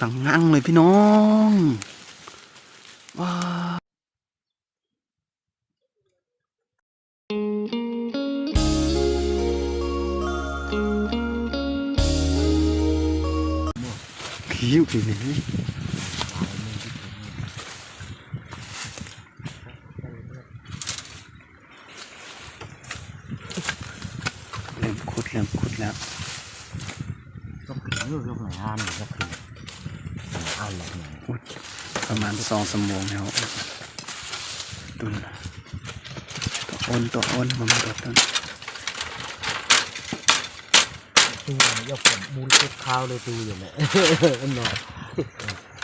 สั่งงังเลยพี่น้องว้าคิ้วอีกนี่เริ่มขุดเริ่มขุดแล้ว ก็คือเรื่องไหนอ่านก็คืออ่านแบบไหนอุดประมาณสองสมงแล้วตุนตัวอ้นตัวอ้นมันมาตัวต้นตัวยกผมมูลเก็บข้าวเลยตูอยู่เลยหน่อย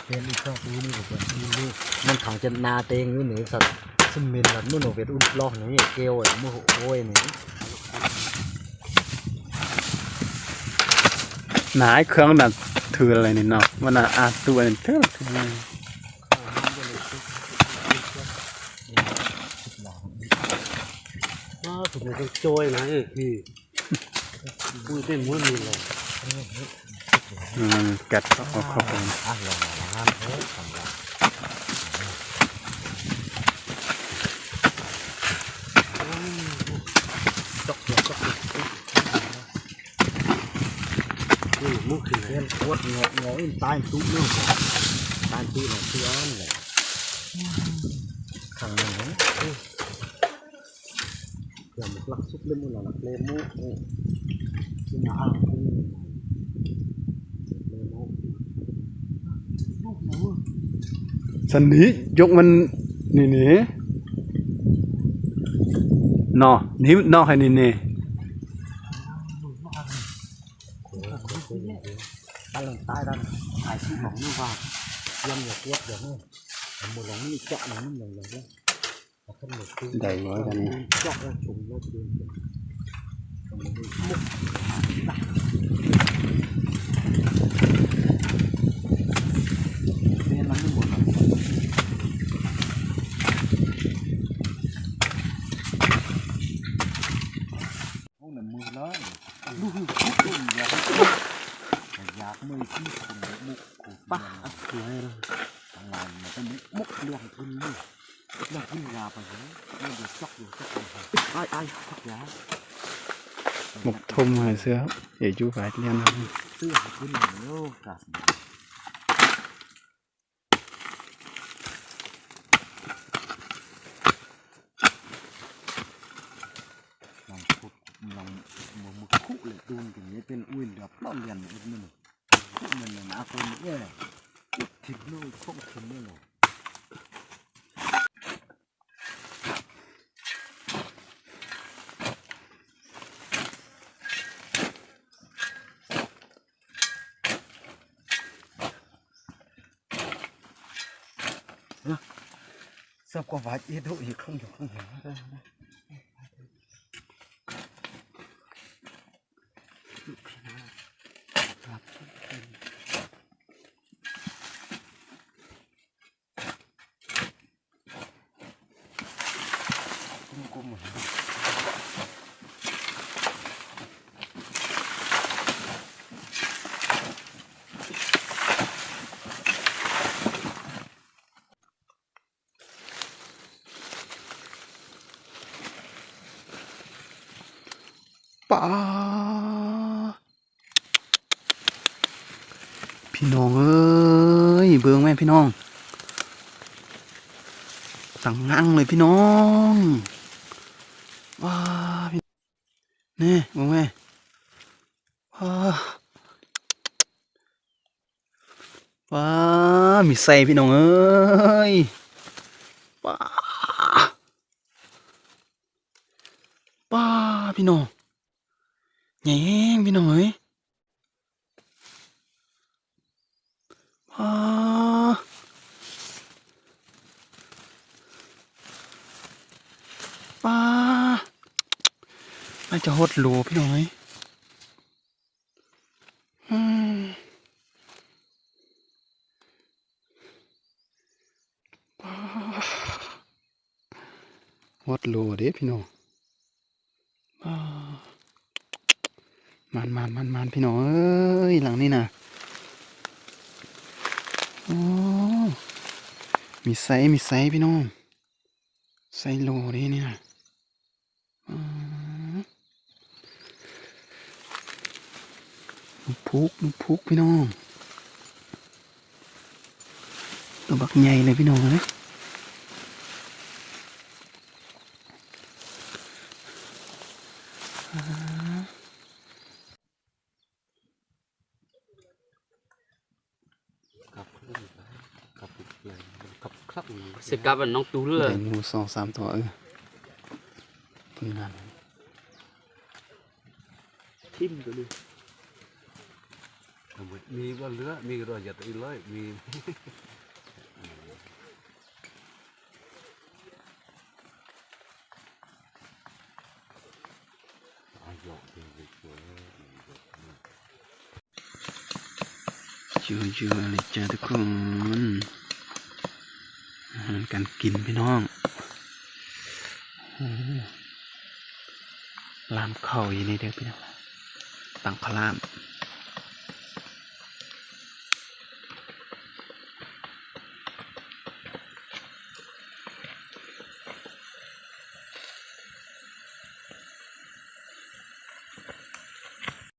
เป็นอีกข้อตูนี่ผมเป็นนี่มันขังจะนาเตงนี่หนูสัตว์สมินแบบนู่นหนูเป็นอุ้นล็อกนี่เกลียวไอ้มือโอ้ยนี่ หนาเครื่องแบบถืออะไรนี่เนาะมันน่ะอาตัวนี่เท่าถืออะไรอ้าวผมเป็นโจยนะเอ้พี่พูดเต้นม้วนมีเลยอืมกัดเข้าเข้าไปอะลองมาห้ามเฮ้ยสำหรับกจกจกนี่มุกขึ้นเล่นปวด งองออินตายตุ้มเนาะตายตุ้มเชื่อเลยขังหนึ่งเดี๋ยวมันลักซุ กเล่นมันหลักเลมุกที่มาอ้างที่เลมุกสันนี้ยกมันนี่นี่เนาะนี่เนาะให้นี่นี่ ตายลงตายดันหายชีหลงนี่ว่ายังอย่าเกียดเดี๋ยวนี้หมดหลงนี่เจาะหลงนี่หลงเลยเนี่ยขึ้นหมดตี ได้ร้อยกันนี่ เจาะแล้วชุ่มแล้วตีนเนี่ยมันไม่หมดหรอกโอ้หนึ่งมือเลยลูกลูกลูกอยากอยากมือที่คนมุกขูดปะอะไรนะอะไร มันเป็นมุกเรื่องทุนนี่เรื่องทุนยาไปเลยเนี่ยเดี๋ยวจอกอยู่จอกอยู่ไอ้ไอ้จอกยาหมกทุ่มให้เสื้อเอจูไปเรียนครับเสื้อทุนโอ้กัดลองขุดลองมือมือคุเลยดูนอย่างนี้เป็นอุ้ยเดือบเล่าเรียนอีกนิดนึงคุมันเลยนะคนเนี่ย ถิ่นโน่นพวกถิ่นนี่เลย Sao có vài chế độ gì không được không hiểu ra Không có một ป้าพี่น้องเอ้ยเบืองแม่พี่น้อง สั่งงังเลยพี่น้องว้าพี่นี่เบืองแม่ ว้ามีใส่พี่น้องเอ้ยป้าป้าพี่น้องแง่งพี่น้องเอ้ยป้าป้าน่าจะหดหลูพี่น้องเอ้ย ป้าหดหลูเด้พี่น้องมันมันมันมันพี่น้องเอ้ยหลังนี่นะโอ้มีไซมีไซพี่น้องไซโลเด้เนี่ยอืมลูกพุกลูกพุกพี่น้องตัวบักใหญ่เลยพี่น้องเลย กับเพื่อนไปกับปุ๊บเลย กับครับสิกลับอันน้องตูเลได้ยงูสองสามตัวเออผลงานทิ่มตัวนี้มีว่าเรือมีรอยหยัดอีเลยมีอาหยอกเด็กๆเลยชัวชัวเลยจ้าทุกคนอาหาร การกินพี่น้องอลามเข่าอยู่ในเด็กพี่น้องตังพลาม